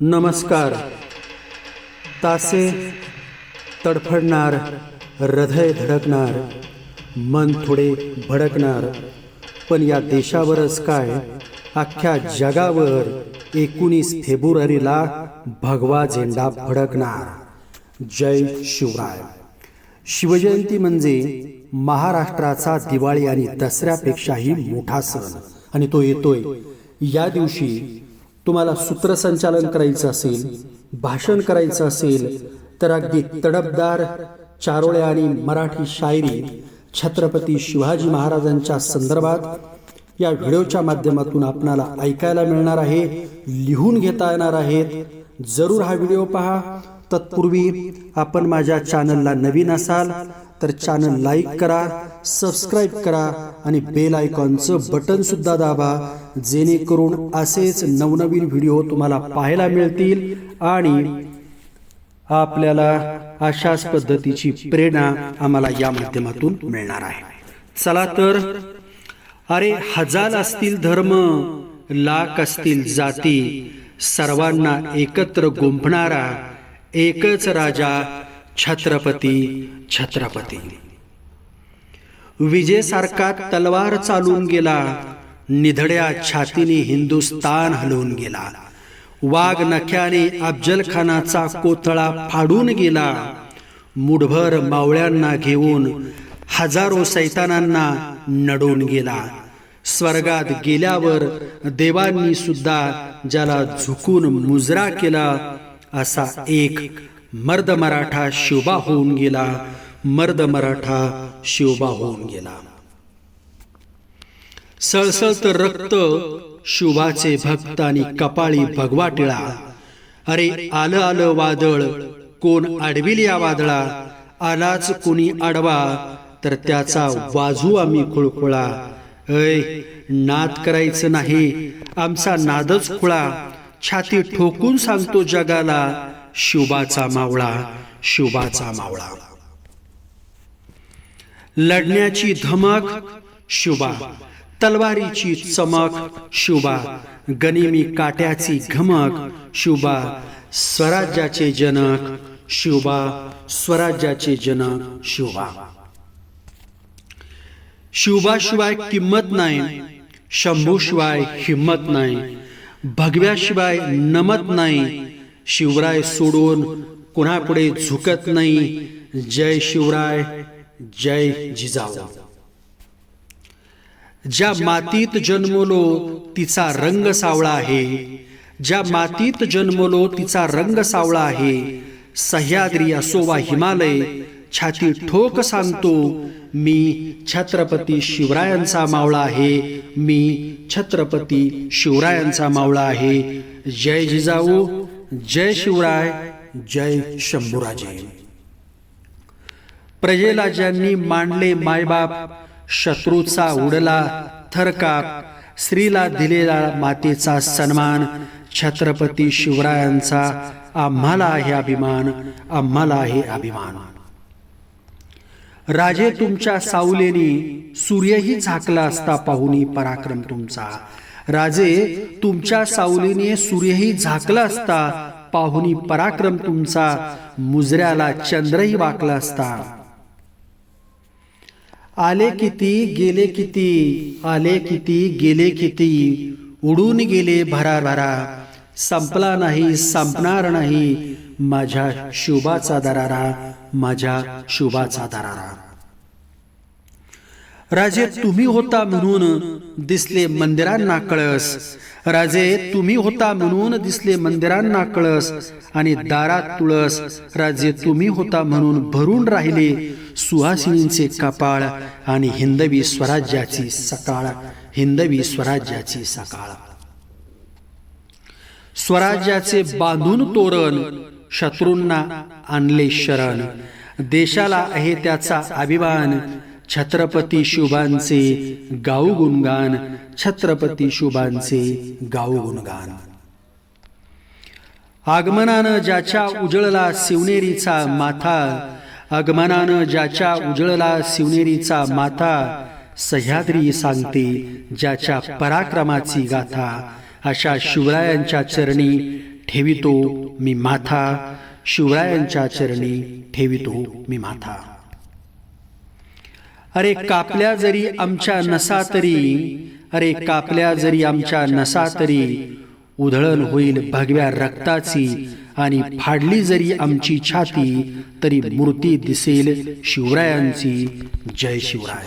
नमस्कार. तासे तडफडणार हृदय धडकणार मन थोडे भडकणार. पण या देशावरच काय? अख्ख्या जगावर एकोणीस फेब्रुवारीला भगवा झेंडा फडकणार जय शिवराय. शिवजयंती म्हणजे महाराष्ट्राचा दिवाळी आणि दसऱ्यापेक्षाही मोठा सण. आणि तो येतोय. या दिवशी तुम्हाला सूत्रसंचालन करायचं असेल भाषण करायचं असेल तर अगदी तडपदार चारोळे आणि मराठी शायरी छत्रपती शिवाजी महाराजांच्या संदर्भात या व्हिडिओच्या माध्यमातून आपणाला ऐकायला मिळणार आहे लिहून घेता येणार आहेत. जरूर हा व्हिडिओ पहा. तत्पूर्वी आपण माझ्या चॅनलला नवीन असाल तर चॅनल लाईक करा सबस्क्राईब करा आणि बेल आयकॉनचं बटन सुद्धा दाबा जेणेकरून असेच नवनवीन व्हिडिओ तुम्हाला पाहायला मिळतील आणि आपल्याला अशाच पद्धतीची प्रेरणा आम्हाला या माध्यमातून मिळणार आहे. चला तर अरे हजार असतील धर्म लाख असतील जाती सर्वांना एकत्र गुंफणारा एकच राजा छत्रपती छत्रपती. विजेसारखा तलवार चालून गेला निधड्या छातीने हिंदुस्तान हलवून गेला. वाघ नख्याने अफजल खानाचा कोथळा फाडून गेला. मुठभर मावळ्यांना घेऊन हजारो सैतानांना नडून गेला. स्वर्गात गेल्यावर देवांनी सुद्धा ज्याला झुकून मुजरा केला असा एक मर्द मराठा शिवबा होऊन गेला. मर्द मराठा शिवबा होऊन गेला सळसळत रक्त शुभाचे भक्त आणि कपाळी भगवा टिळा अरे आलं आलं वादळ कोण अडविल या वादळा? आलाच कोणी अडवा तर त्याचा वाजू आम्ही खुळखुळा. ऐ नाद करायचं नाही आमचा नादच खुळा. छाती ठोकून सांगतो जगाला शुभाचा मावळा शुभाचा मावळा. लढण्याची धमक शुभा. तलवारीची चमक शुभा. गनिमी काट्याची घमक शुभा. स्वराज्याचे जनक शुभा. स्वराज्याचे जनक शुभा. शिवबाशिवाय किंमत नाही शंभूशिवाय हिंमत नाही भगव्याशिवाय नमत नाही शिवराय सोडून कुणापुढे झुकत नाही. जय शिवराय जय जिजाऊ. ज्या मातीत जन्मलो तिचा रंग सावळा आहे. ज्या मातीत जन्मलो तिचा रंग सावळा आहे. सह्याद्री असो वा हिमालय छाती ठोक सांगतो मी छत्रपती शिवरायांचा मावळा आहे. मी छत्रपती शिवरायांचा मावळा आहे. जय जिजाऊ जय शिवराय जय शंभूराजे. प्रजेला ज्यांनी मांडले मायबाप शत्रूचा उडला थरकाप स्त्रीला दिलेला मातेचा सन्मान छत्रपती शिवरायांचा आम्हाला आहे अभिमान आम्हाला आहे अभिमान. राजे तुमच्या सावलेनी सूर्यही झाकला असता पाहुनी पराक्रम तुमचा. राजे तुमच्या सावलीने सूर्यही झाकला असता पाहुनी पराक्रम तुमचा मुजऱ्याला चंद्रही वाकला असता. आले किती गेले किती आले किती गेले किती उडून गेले भरा भरा संपला नाही संपणार नाही माझ्या शुभाचा दरारा माझ्या शुभाचा दरारा. राजे तुम्ही होता म्हणून दिसले मंदिरांना कळस. राजे तुम्ही होता म्हणून दिसले मंदिरांना कळस आणि दारात तुळस. राजे तुम्ही होता म्हणून भरून राहिले सुहासिनींचे कपाळ आणि हिंदवी स्वराज्याची सकाळ. हिंदवी स्वराज्याची सकाळ. स्वराज्याचे बांधून तोरण शत्रूंना आणले शरण. देशाला आहे त्याचा अभिमान छत्रपती शुभांचे गाऊ गुणगान छत्रपती शुभांचे गाऊ गुणगान. आगमनानं ज्याच्या उजळला शिवनेरीचा माथा आगमनानं ज्याच्या उजळला शिवनेरीचा माथा सह्याद्री सांगते ज्याच्या पराक्रमाची गाथा अशा शिवरायांच्या चरणी ठेवितो मी माथा शिवरायांच्या चरणी ठेवितो मी माथा. अरे कापल्या जरी आमच्या नसा तरी अरे कापल्या जरी आमच्या नसा तरी उधळण होईल भगव्या रक्ताची आणि फाडली जरी आमची छाती तरी मूर्ती दिसेल शिवरायांची. जय शिवराय.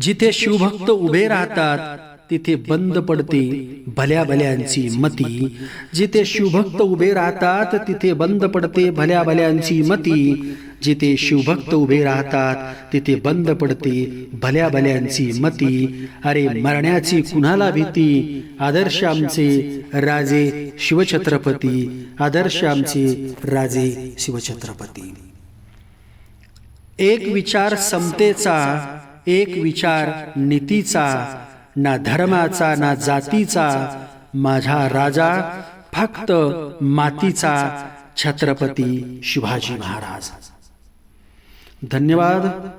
जिथे शिवभक्त उभे राहतात तिथे बंद पडते भल्या भल्यांची मती. जिथे शिवभक्त उभे राहतात तिथे बंद पडते भल्या भल्यांची मती. जिथे शिवभक्त उभे राहतात तिथे बंद पडते भल्या भल्यांची मती. अरे मरण्याची कुणाला भीती? आदर्श आमचे राजे शिवछत्रपती. आदर्श आमचे राजे शिवछत्रपती. एक विचार समतेचा एक विचार नीतीचा ना धर्माचा ना जातीचा. माझा राजा फक्त मातीचा छत्रपती शिवाजी महाराज. धन्यवाद.